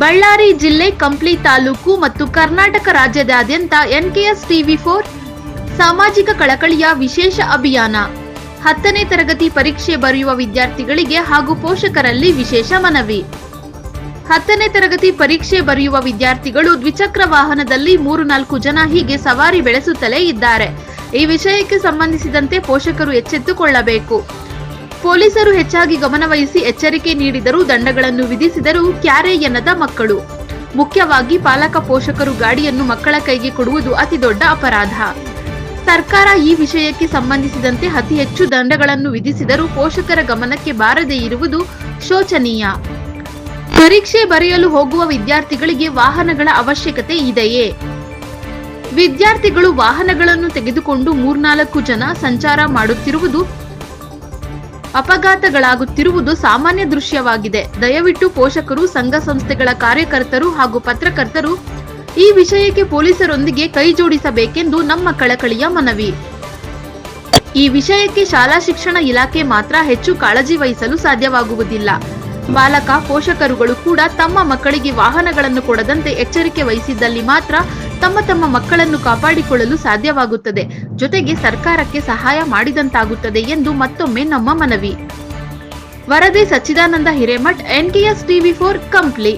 ಬಳ್ಳಾರಿ ಜಿಲ್ಲೆ ಕಂಪ್ಲಿ ತಾಲೂಕು ಮತ್ತು ಕರ್ನಾಟಕ ರಾಜ್ಯದಾದ್ಯಂತ ಎನ್ಕೆಎಸ್ ಟಿವಿ ಫೋರ್ ಸಾಮಾಜಿಕ ಕಳಕಳಿಯ ವಿಶೇಷ ಅಭಿಯಾನ. ಹತ್ತನೇ ತರಗತಿ ಪರೀಕ್ಷೆ ಬರೆಯುವ ವಿದ್ಯಾರ್ಥಿಗಳಿಗೆ ಹಾಗೂ ಪೋಷಕರಲ್ಲಿ ವಿಶೇಷ ಮನವಿ. ಹತ್ತನೇ ತರಗತಿ ಪರೀಕ್ಷೆ ಬರೆಯುವ ವಿದ್ಯಾರ್ಥಿಗಳು ದ್ವಿಚಕ್ರ ವಾಹನದಲ್ಲಿ ಮೂರು ನಾಲ್ಕು ಜನ ಹೀಗೆ ಸವಾರಿ ಬೆಳೆಸುತ್ತಲೇ ಇದ್ದಾರೆ. ಈ ವಿಷಯಕ್ಕೆ ಸಂಬಂಧಿಸಿದಂತೆ ಪೋಷಕರು ಎಚ್ಚೆತ್ತುಕೊಳ್ಳಬೇಕು. ಪೊಲೀಸರು ಹೆಚ್ಚಾಗಿ ಗಮನವಹಿಸಿ ಎಚ್ಚರಿಕೆ ನೀಡಿದರೂ ದಂಡಗಳನ್ನು ವಿಧಿಸಿದರೂ ಕ್ಯಾರೆ ಎನ್ನದ ಮಕ್ಕಳು. ಮುಖ್ಯವಾಗಿ ಪಾಲಕ ಪೋಷಕರು ಗಾಡಿಯನ್ನು ಮಕ್ಕಳ ಕೈಗೆ ಕೊಡುವುದು ಅತಿದೊಡ್ಡ ಅಪರಾಧ. ಸರ್ಕಾರ ಈ ವಿಷಯಕ್ಕೆ ಸಂಬಂಧಿಸಿದಂತೆ ಅತಿ ಹೆಚ್ಚು ದಂಡಗಳನ್ನು ವಿಧಿಸಿದರೂ ಪೋಷಕರ ಗಮನಕ್ಕೆ ಬಾರದೇ ಇರುವುದು ಶೋಚನೀಯ. ಪರೀಕ್ಷೆ ಬರೆಯಲು ಹೋಗುವ ವಿದ್ಯಾರ್ಥಿಗಳಿಗೆ ವಾಹನಗಳ ಅವಶ್ಯಕತೆ ಇದೆಯೇ? ವಿದ್ಯಾರ್ಥಿಗಳು ವಾಹನಗಳನ್ನು ತೆಗೆದುಕೊಂಡು ಮೂರ್ನಾಲ್ಕು ಜನ ಸಂಚಾರ ಮಾಡುತ್ತಿರುವುದು ಅಪಘಾತಗಳಾಗುತ್ತಿರುವುದು ಸಾಮಾನ್ಯ ದೃಶ್ಯವಾಗಿದೆ. ದಯವಿಟ್ಟು ಪೋಷಕರು, ಸಂಘ ಸಂಸ್ಥೆಗಳ ಕಾರ್ಯಕರ್ತರು ಹಾಗೂ ಪತ್ರಕರ್ತರು ಈ ವಿಷಯಕ್ಕೆ ಪೊಲೀಸರೊಂದಿಗೆ ಕೈ ಜೋಡಿಸಬೇಕೆಂದು ನಮ್ಮ ಕಳಕಳಿಯ ಮನವಿ. ಈ ವಿಷಯಕ್ಕೆ ಶಾಲಾ ಶಿಕ್ಷಣ ಇಲಾಖೆ ಮಾತ್ರ ಹೆಚ್ಚು ಕಾಳಜಿ ವಹಿಸಲು ಸಾಧ್ಯವಾಗುವುದಿಲ್ಲ. ಬಾಲಕ, ಪೋಷಕರುಗಳು ಕೂಡ ತಮ್ಮ ಮಕ್ಕಳಿಗೆ ವಾಹನಗಳನ್ನು ಕೊಡದಂತೆ ಎಚ್ಚರಿಕೆ ವಹಿಸಿದ್ದಲ್ಲಿ ಮಾತ್ರ ತಮ್ಮ ತಮ್ಮ ಮಕ್ಕಳನ್ನು ಕಾಪಾಡಿಕೊಳ್ಳಲು ಸಾಧ್ಯವಾಗುತ್ತದೆ. ಜೊತೆಗೆ ಸರ್ಕಾರಕ್ಕೆ ಸಹಾಯ ಮಾಡಿದಂತಾಗುತ್ತದೆ ಎಂದು ಮತ್ತೊಮ್ಮೆ ನಮ್ಮ ಮನವಿ. ವರದಿ Sachchidananda Hiremath NTS TV four Kampli